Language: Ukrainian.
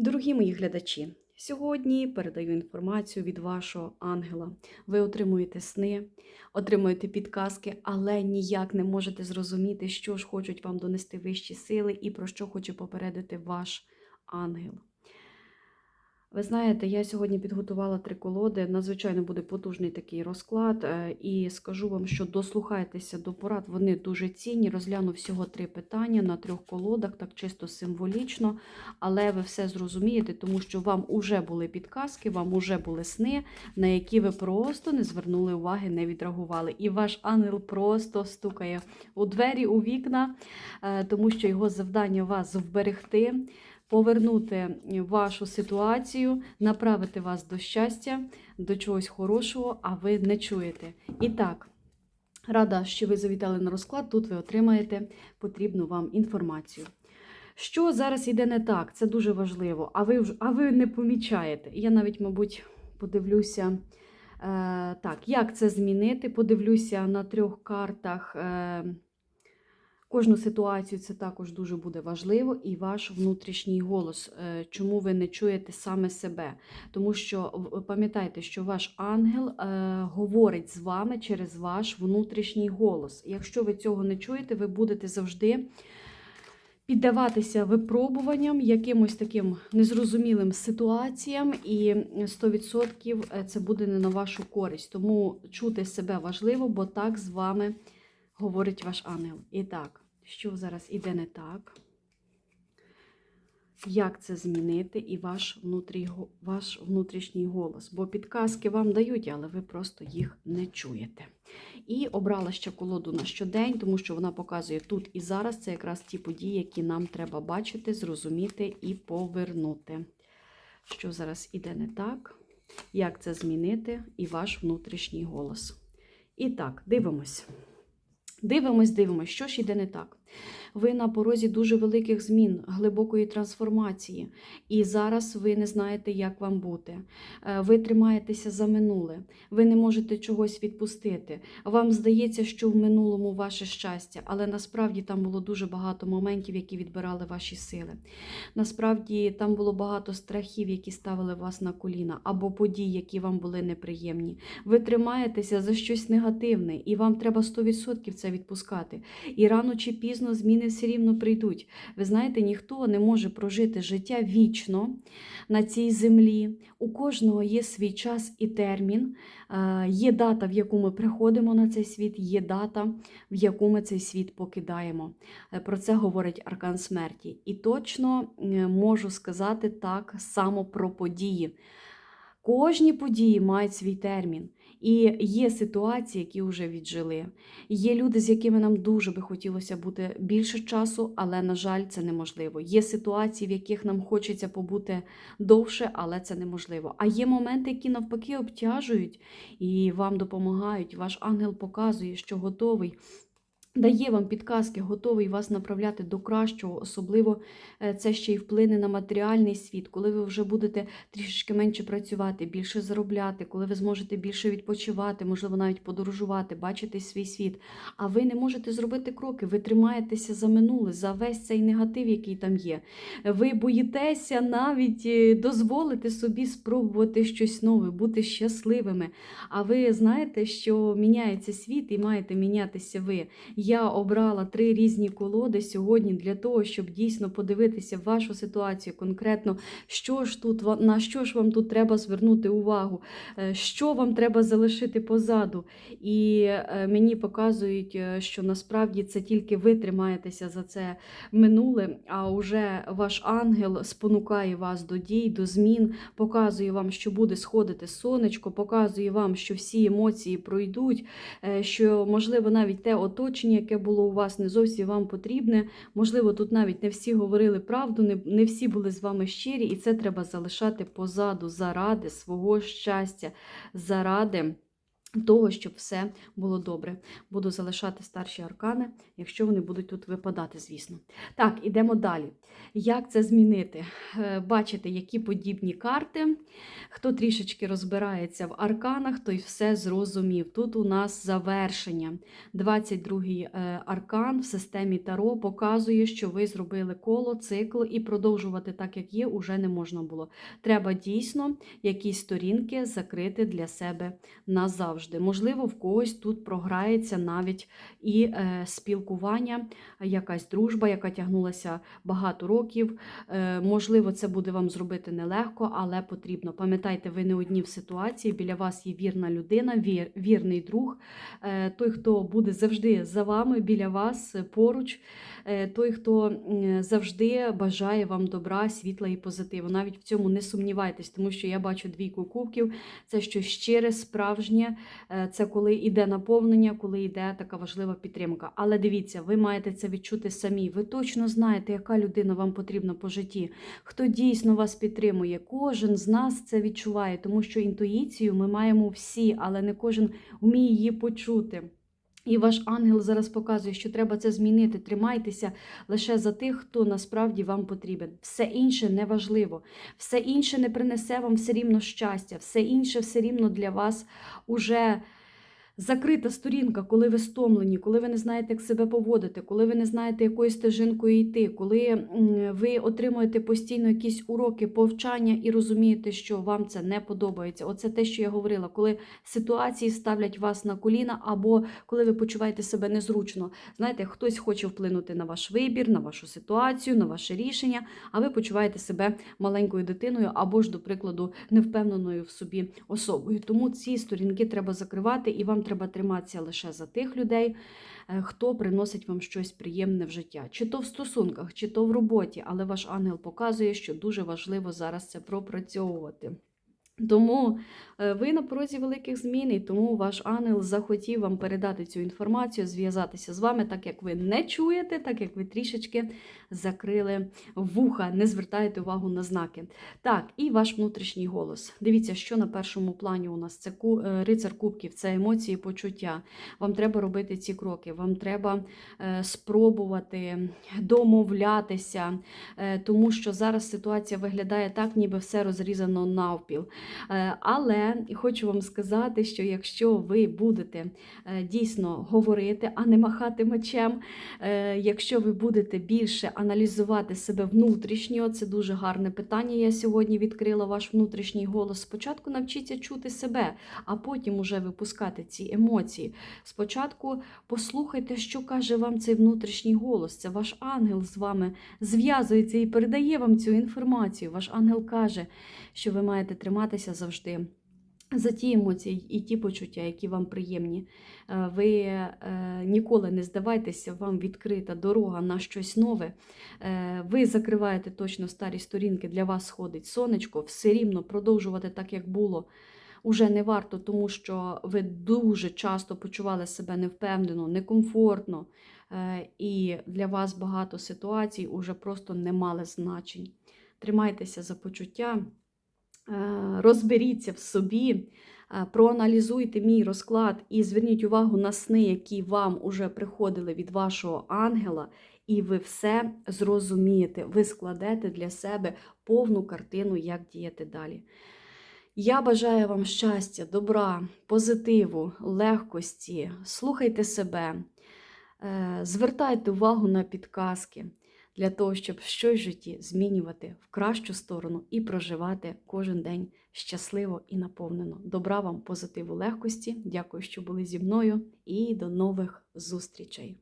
Дорогі мої глядачі, сьогодні передаю інформацію від вашого ангела. Ви отримуєте сни, отримуєте підказки, але ніяк не можете зрозуміти, що ж хочуть вам донести вищі сили і про що хоче попередити ваш ангел. Ви знаєте, я сьогодні підготувала три колоди. Надзвичайно буде потужний такий розклад. е, І скажу вам, що дослухайтеся до порад. Вони дуже цінні. Розгляну всього три питання на трьох колодах, так чисто символічно. Але ви все зрозумієте, тому що вам уже були підказки, вам уже були сни, на які ви просто не звернули уваги, не відреагували. І ваш ангел просто стукає у двері, у вікна, е, тому що його завдання вас вберегти повернути вашу ситуацію, направити вас до щастя, до чогось хорошого, а ви не чуєте. І так, рада, що ви завітали на розклад. Тут ви отримаєте потрібну вам інформацію. Що зараз йде не так, це дуже важливо, а ви, а ви не помічаєте. Я навіть, мабуть, подивлюся. Е, так, як це змінити? Подивлюся на трьох картах. Е, Кожну ситуацію це також дуже буде важливо, і ваш внутрішній голос, е, чому ви не чуєте саме себе. Тому що пам'ятайте, що ваш ангел е, говорить з вами через ваш внутрішній голос. Якщо ви цього не чуєте, ви будете завжди піддаватися випробуванням, якимось таким незрозумілим ситуаціям, і 100% це буде не на вашу користь. Тому чути себе важливо, бо так з вами говорить ваш ангел. І так, що зараз іде не так? Як це змінити і ваш, внутрій, ваш внутрішній голос? Бо підказки вам дають, але ви просто їх не чуєте. І обрала ще колоду на щодень, тому що вона показує тут і зараз. Це якраз ті події, які нам треба бачити, зрозуміти і повернути. Що зараз іде не так? Як це змінити і ваш внутрішній голос? І так, дивимось. Дивимось, дивимось, що ж іде не так. Ви на порозі дуже великих змін, глибокої трансформації, і зараз ви не знаєте, як вам бути. Е, Ви тримаєтеся за минуле, ви не можете чогось відпустити. Вам здається, що в минулому ваше щастя, але насправді там було дуже багато моментів, які відбирали ваші сили. Насправді там було багато страхів, які ставили вас на коліна, або подій, які вам були неприємні. Ви тримаєтеся за щось негативне, і вам треба 100% це відпускати. І рано чи пізно зміни все рівно прийдуть. Ви знаєте, ніхто не може прожити життя вічно на цій землі. У кожного є свій час і термін. Є дата, в яку ми приходимо на цей світ, є дата, в яку ми цей світ покидаємо. Е, Про це говорить Аркан смерті. І точно можу сказати так само про події. Кожні події мають свій термін. І є ситуації, які вже віджили. Є люди, з якими нам дуже би хотілося бути більше часу, але, на жаль, це неможливо. Є ситуації, в яких нам хочеться побути довше, але це неможливо. А є моменти, які навпаки обтяжують і вам допомагають. Ваш ангел показує, що готовий. Дає вам підказки, готовий вас направляти до кращого, особливо е, це ще й вплине на матеріальний світ, коли ви вже будете трішечки менше працювати, більше заробляти, коли ви зможете більше відпочивати, можливо, навіть подорожувати, бачити свій світ. А ви не можете зробити кроки, ви тримаєтеся за минуле, за весь цей негатив, який там є. Ви боїтеся навіть е, дозволити собі спробувати щось нове, бути щасливими. А ви знаєте, що міняється світ і маєте мінятися ви. Я обрала три різні колоди сьогодні для того, щоб дійсно подивитися вашу ситуацію конкретно, що ж тут на що ж вам тут треба звернути увагу, е, що вам треба залишити позаду. І е, мені показують, е, що насправді це тільки ви тримаєтеся за це минуле, а вже ваш ангел спонукає вас до дій, до змін, показує вам, що буде сходити сонечко, показує вам, що всі емоції пройдуть, що можливо навіть те оточення, яке було у вас, не зовсім вам потрібне. Можливо, тут навіть не всі говорили правду, не, не всі були з вами щирі, і це треба залишати позаду заради свого щастя, заради того, щоб все було добре. Буду залишати старші аркани, якщо вони будуть тут випадати, звісно. Так, ідемо далі. Як це змінити? Е, Бачите, які подібні карти. Хто трішечки розбирається в арканах, той все зрозумів. Тут у нас завершення. 22-й е, аркан в системі Таро показує, що ви зробили коло, цикл, і продовжувати так, як є, уже не можна було. Треба дійсно якісь сторінки закрити для себе назавжди. Можливо, в когось тут програється навіть і е, спілкування, якась дружба, яка тягнулася багато років. Е, можливо, це буде вам зробити нелегко, але потрібно. Пам'ятайте, ви не одні в ситуації, біля вас є вірна людина, вір, вірний друг, е, той, хто буде завжди за вами, біля вас, поруч, е, той, хто завжди бажає вам добра, світла і позитиву. Навіть в цьому не сумнівайтесь, тому що я бачу двійку кубків, це щось щире, справжнє, це коли йде наповнення, коли йде така важлива підтримка. Але дивіться, ви маєте це відчути самі. Ви точно знаєте, яка людина вам потрібна по житті, хто дійсно вас підтримує. Кожен з нас це відчуває, тому що інтуїцію ми маємо всі, але не кожен вміє її почути. І ваш ангел зараз показує, що треба це змінити. Тримайтеся лише за тих, хто насправді вам потрібен. Все інше не важливо, все інше не принесе вам все рівно щастя, все інше все рівно для вас уже. Закрита сторінка, коли ви стомлені, коли ви не знаєте, як себе поводити, коли ви не знаєте, якою стежинкою йти, коли ви отримуєте постійно якісь уроки, повчання і розумієте, що вам це не подобається. Оце те, що я говорила, коли ситуації ставлять вас на коліна, або коли ви почуваєте себе незручно. Знаєте, хтось хоче вплинути на ваш вибір, на вашу ситуацію, на ваше рішення, а ви почуваєте себе маленькою дитиною або ж, до прикладу, невпевненою в собі особою. Тому ці сторінки треба закривати, і вам треба триматися лише за тих людей, е, хто приносить вам щось приємне в життя, чи то в стосунках, чи то в роботі, але ваш ангел показує, що дуже важливо зараз це пропрацьовувати. Тому е, ви на порозі великих змін, і тому ваш ангел захотів вам передати цю інформацію, зв'язатися з вами, так як ви не чуєте, так як ви трішечки закрили вуха, не звертаєте увагу на знаки. Так, і ваш внутрішній голос. Дивіться, що на першому плані у нас це е, рицар кубків, це емоції, почуття. Вам треба робити ці кроки, вам треба е, спробувати домовлятися, е, тому що зараз ситуація виглядає так, ніби все розрізано навпіл. Але хочу вам сказати, що якщо ви будете дійсно говорити, а не махати мечем, якщо ви будете більше аналізувати себе внутрішньо, це дуже гарне питання. Я сьогодні відкрила ваш внутрішній голос. Спочатку навчіться чути себе, а потім уже випускати ці емоції. Спочатку послухайте, що каже вам цей внутрішній голос. Це ваш ангел з вами зв'язується і передає вам цю інформацію. Ваш ангел каже, що ви маєте триматися завжди. За ті емоції і ті почуття, які вам приємні. Е, Ви е, ніколи не здавайтеся, вам відкрита дорога на щось нове. Е, Ви закриваєте точно старі сторінки, для вас сходить сонечко, все рівно продовжувати так, як було. Уже не варто, тому що ви дуже часто почували себе невпевнено, некомфортно, і для вас багато ситуацій уже просто не мали значень. Тримайтеся за почуття, розберіться в собі, е, проаналізуйте мій розклад і зверніть увагу на сни, які вам уже приходили від вашого ангела, і ви все зрозумієте. Ви складете для себе повну картину, як діяти далі. Я бажаю вам щастя, добра, позитиву, легкості. Слухайте себе, е, звертайте увагу на підказки для того, щоб щось в житті змінювати в кращу сторону і проживати кожен день щасливо і наповнено. Добра вам, позитиву, легкості. Дякую, що були зі мною, і до нових зустрічей!